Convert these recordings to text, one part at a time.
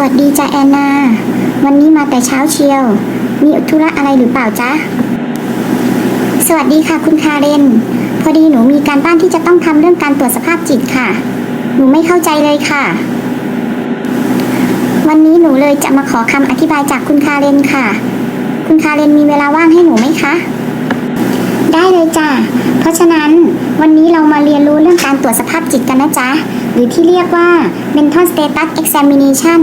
วัสดีจ้าแอนนา วันนี้มาแต่เช้าเชียว มีธุระอะไรหรือเปล่าจ๊ะ สวัสดีค่ะคุณคาเรน พอดีหนูมีการบ้านที่จะต้องทำเรื่องการตรวจสภาพจิตค่ะ หนูไม่เข้าใจเลยค่ะ วันนี้หนูเลยจะมาขอคำอธิบายจากคุณคาเรนค่ะ คุณคาเรนมีเวลาว่างให้หนูไหมคะ ได้เลยจ้ะ เพราะฉะนั้นวันนี้เรามาเรียนรู้ การตรวจสภาพจิตกันนะจ๊ะ หรือที่เรียกว่า mental status examination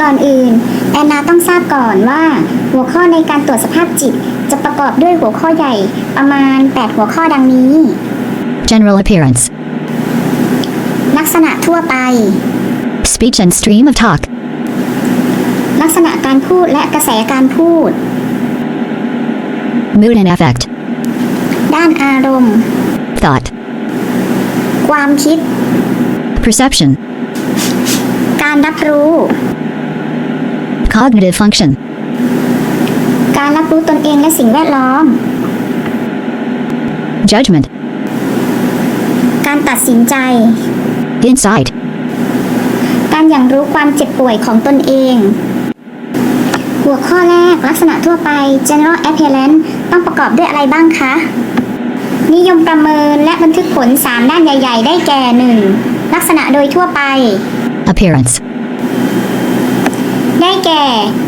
ก่อนอื่น แอนนาต้องทราบก่อนว่า หัวข้อในการตรวจสภาพจิต จะประกอบด้วยหัวข้อใหญ่ประมาณ 8 หัวข้อดังนี้ General appearance. ลักษณะทั่วไป Speech and stream of talk. ลักษณะการพูดและกระแสการพูด Mood and affect. ด้านอารมณ์ Thought. ความคิด Perception. การรับรู้ Cognitive function. การรับรู้ตนเองและสิ่งแวดล้อม Judgment. การตัดสินใจ Insight. การอย่างรู้ความเจ็บป่วยของตนเอง หัวข้อแรกลักษณะทั่วไป general appearance ต้องประกอบด้วยอะไรบ้างคะ นิยมประเมินและบันทึกผล 3 ด้านใหญ่ ๆ ได้แก่ 1. ลักษณะโดยทั่วไป Appearance. ได้แก่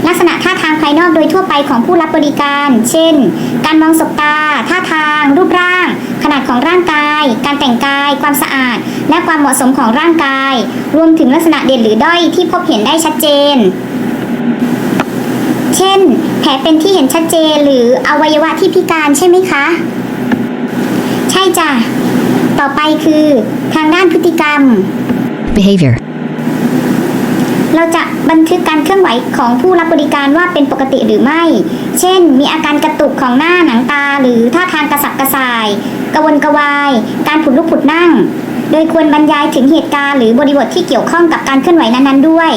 ลักษณะท่าทางภายนอกโดยทั่วไปของผู้รับบริการ เช่น การมองสบตา ท่าทาง รูปร่าง ขนาดของร่างกาย การแต่งกาย ความสะอาด และความเหมาะสมของร่างกาย รวมถึงลักษณะเด่นหรือด้อยที่พบเห็นได้ชัดเจน เช่น แผลเป็นที่เห็นชัดเจนหรืออวัยวะที่พิการใช่ไหมคะ ใช่จ้ะ ต่อไปคือทางด้านพฤติกรรม Behavior. เราจะบันทึกการเคลื่อนไหวของผู้รับบริการว่าเป็นปกติหรือไม่ เช่น มีอาการกระตุกของหน้าหนังตา หรือท่าทางกระสับกระส่าย กระวนกระวาย การผุดลุกผุดนั่ง โดยควรบรรยายถึงเหตุการณ์หรือบริบทที่เกี่ยวข้องกับการเคลื่อนไหวนั้นๆด้วย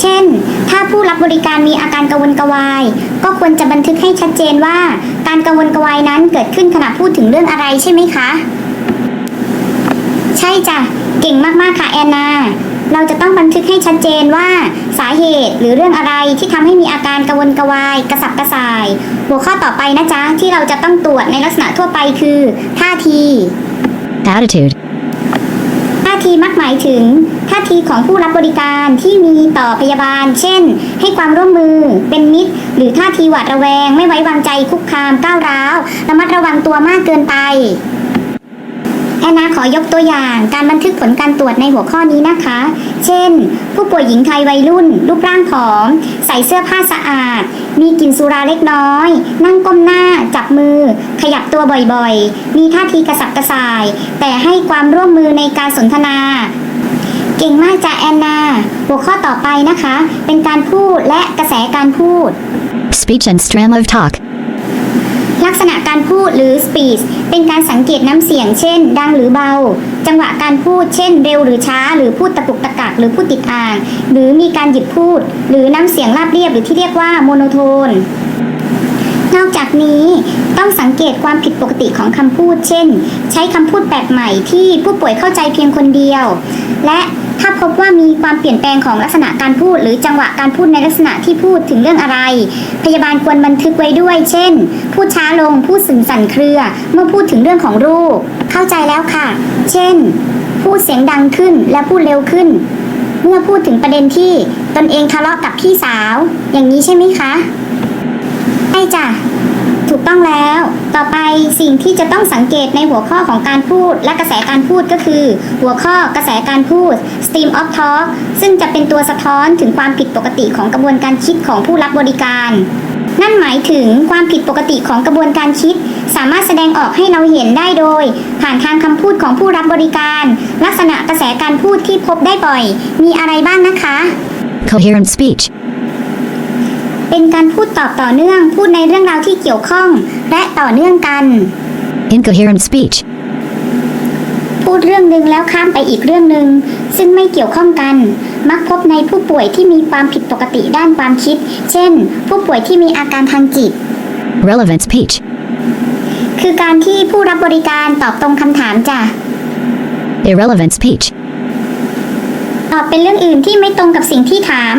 เช่น ถ้าผู้รับบริการมีอาการกระวนกระวาย ก็ควรจะบันทึกให้ชัดเจนว่า การกระวนกระวายนั้นเกิดขึ้นขณะพูดถึงเรื่องอะไรใช่ไหมคะ ใช่จ้ะ เก่งมากๆค่ะแอนนา เราจะต้องบันทึกให้ชัดเจนว่าสาเหตุหรือเรื่องอะไรที่ทำให้มีอาการกระวนกระวาย กระสับกระส่าย หัวข้อต่อไปนะจ๊ะ ที่เราจะต้องตรวจในลักษณะทั่วไปคือ ท่าที Attitude. ท่าทีมักหมายถึงท่าทีของผู้รับบริการที่มีต่อพยาบาล เช่น ให้ความร่วมมือ เป็นมิตร หรือท่าทีหวาดระแวง ไม่ไว้วางใจคุกคามก้าวร้าว ระมัดระวังตัวมากเกินไป อนนาขอยกตัวอย่างการบันทึกผลการตรวจในหัวข้อนี้นะคะ เช่น ผู้ป่วยหญิงไทยวัยรุ่น รูปร่างผอม ใส่เสื้อผ้าสะอาด มีกลิ่นสุราเล็กน้อย นั่งก้มหน้า จับมือ ขยับตัวบ่อยๆ มีท่าทีกระสับกระส่าย แต่ให้ความร่วมมือในการสนทนา เก่งมากจ้ะแอนนา หัวข้อต่อไปนะคะ เป็นการพูดและกระแสการพูด Speech and stream of talk. ลักษณะการพูดหรือ speech เป็นการสังเกตน้ำเสียง เช่น ดังหรือเบา จังหวะการพูด เช่น เร็วหรือช้า หรือพูดตะปุกตะกักหรือพูดติดอ่าง หรือมีการหยุดพูด หรือน้ำเสียงราบเรียบหรือที่เรียกว่าโมโนโทน นอกจากนี้ต้องสังเกตความผิดปกติของคำพูด เช่น ใช้คำพูดแปลกใหม่ที่ผู้ป่วยเข้าใจเพียงคนเดียว และ ถ้าพบว่ามีความเปลี่ยนแปลงของลักษณะการพูด หรือจังหวะการพูดในลักษณะที่พูดถึงเรื่องอะไร พยาบาลควรบันทึกไว้ด้วย เช่น พูดช้าลง พูดสึงสั่นเครือ เมื่อพูดถึงเรื่องของรูป เข้าใจแล้วค่ะ เช่น พูดเสียงดังขึ้นและพูดเร็วขึ้น เมื่อพูดถึงประเด็นที่ตนเองทะเลาะกับพี่สาว อย่างนี้ใช่ไหมคะ ใช่จ้ะ ต้องแล้ว ต่อไปสิ่งที่จะต้องสังเกตในหัวข้อของการพูด และกระแสการพูดก็คือ หัวข้อกระแสการพูด stream of talk ซึ่งจะเป็นตัวสะท้อนถึงความผิดปกติของกระบวนการคิดของผู้รับบริการ นั่นหมายถึงความผิดปกติของกระบวนการคิด สามารถแสดงออกให้เราเห็นได้โดย ผ่านทางคำพูดของผู้รับบริการ ลักษณะกระแสการพูดที่พบได้บ่อย มีอะไรบ้างนะคะ Coherent speech. เป็นการพูดตอบต่อเนื่องพูดในเรื่องราวที่เกี่ยวข้อง และต่อเนื่องกัน Incoherent speech. พูดเรื่องหนึ่งแล้วข้ามไปอีกเรื่องหนึ่งซึ่งไม่เกี่ยวข้องกัน มักพบในผู้ป่วยที่มีความผิดปกติด้านความคิด เช่น ผู้ป่วยที่มีอาการทางจิต Relevant speech. คือการที่ผู้รับบริการตอบตรงคำถามจ้ะ Irrelevant speech. อบเป็นเรื่องอื่นที่ไม่ตรงกับสิ่งที่ถาม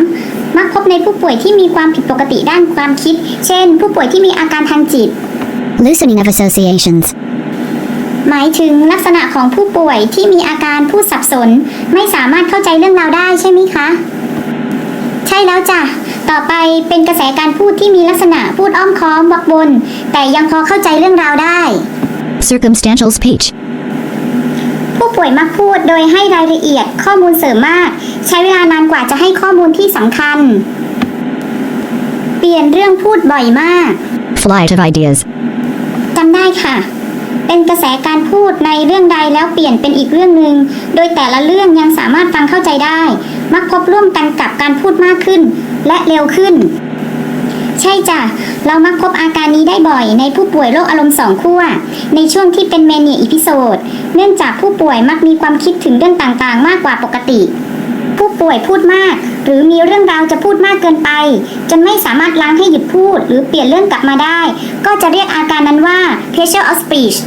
มักพบในผู้ป่วยที่มีความผิดปกติด้านความคิด เช่น ผู้ป่วยที่มีอาการทางจิต Loosening of associations. หมายถึงลักษณะของผู้ป่วยที่มีอาการพูดสับสน ไม่สามารถเข้าใจเรื่องราวได้ใช่ไหมคะ ใช่แล้วจ้ะ ต่อไปเป็นกระแสการพูดที่มีลักษณะพูดอ้อมค้อมวักวนแต่ยังพอเข้าใจเรื่องราวได้ Circumstantial speech. ผู้ป่วยมักพูดโดยให้รายละเอียดข้อมูลเสริมมาก ใช้เวลานานกว่าจะให้ข้อมูลที่สำคัญ เปลี่ยนเรื่องพูดบ่อยมาก Flight of ideas. จำได้ค่ะ เป็นกระแสการพูดในเรื่องใดแล้วเปลี่ยนเป็นอีกเรื่องหนึ่ง โดยแต่ละเรื่องยังสามารถฟังเข้าใจได้ มักพบร่วมกันกับการพูดมากขึ้น และเร็วขึ้น ใช่จ้ะ เรามักพบอาการนี้ได้บ่อยในผู้ป่วยโรคอารมณ์สองขั้ว ในช่วงที่เป็นเมเนียอีพิโซด เนื่องจากผู้ป่วยมักมีความคิดถึงเรื่องต่างๆ มากกว่าปกติ ผู้ป่วยพูดมาก หรือมีเรื่องราวจะพูดมากเกินไป จนไม่สามารถล้างให้หยุดพูด หรือเปลี่ยนเรื่องกลับมาได้ ก็จะเรียกอาการนั้นว่า pressure of speech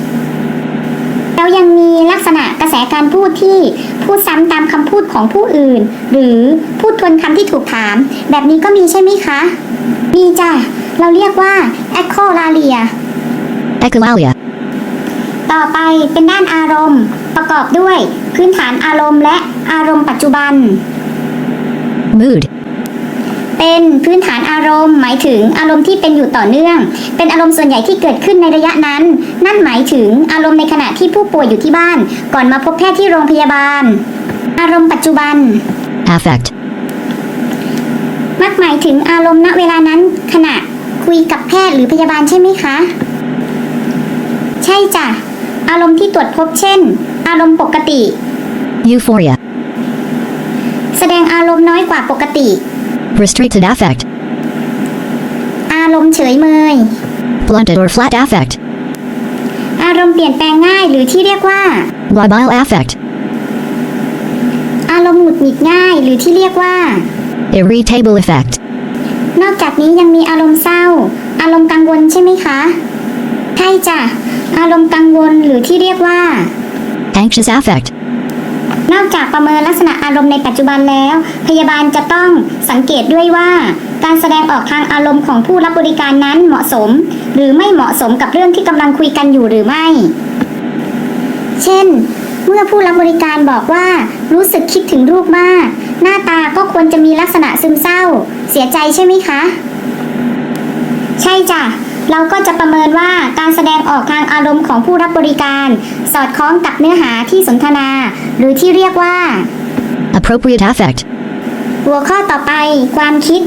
แล้วยังมีลักษณะกระแสการพูดที่พูดซ้ำตามคำพูดของผู้อื่น หรือพูดทวนคำที่ถูกถาม แบบนี้ก็มีใช่ไหมคะมีจ้ะเราเรียกว่า echolalia Echolalia. ต่อไปเป็นด้านอารมณ์ ประกอบด้วยพื้นฐานอารมณ์และ อารมณ์ปัจจุบัน Mood. เป็นพื้นฐานอารมณ์ หมายถึงอารมณ์ที่เป็นอยู่ต่อเนื่อง เป็นอารมณ์ส่วนใหญ่ที่เกิดขึ้นในระยะนั้น นั่นหมายถึงอารมณ์ในขณะที่ผู้ป่วยอยู่ที่บ้าน ก่อนมาพบแพทย์ที่โรงพยาบาล อารมณ์ปัจจุบัน Affect. มักหมายถึงอารมณ์ณเวลานั้น ขณะคุยกับแพทย์หรือพยาบาลใช่ไหมคะ ใช่จ้ะอารมณ์ที่ตรวจพบเช่น อารมณ์ปกติ Euphoria. แสดงอารมณ์น้อยกว่าปกติ Restricted affect. อารมณ์เฉยเมย Blunted or flat affect. อารมณ์เปลี่ยนแปลงง่ายหรือที่เรียกว่า Labile affect. อารมณ์หงุดหงิดง่ายหรือที่เรียกว่า Irritable effect. นอกจากนี้ยังมีอารมณ์เศร้า อารมณ์กังวลใช่ไหมคะ ใช่จ้ะ อารมณ์กังวลหรือที่เรียกว่า Anxious affect. นอกจากประเมินลักษณะอารมณ์ในปัจจุบันแล้ว พยาบาลจะต้องสังเกตด้วยว่า การแสดงออกทางอารมณ์ของผู้รับบริการนั้นเหมาะสม หรือไม่เหมาะสมกับเรื่องที่กำลังคุยกันอยู่หรือไม่ เช่น เมื่อผู้รับบริการบอกว่า รู้สึกคิดถึงลูกมาก หน้าตาก็ควรจะมีลักษณะซึมเศร้า เสียใจใช่ไหมคะ ใช่จ้ะ เราก็จะประเมินว่าการแสดงออกทางอารมณ์ของผู้รับบริการ สอดคล้องกับเนื้อหาที่สนทนา หรือที่เรียกว่า Appropriate affect. หัวข้อต่อไป ความคิด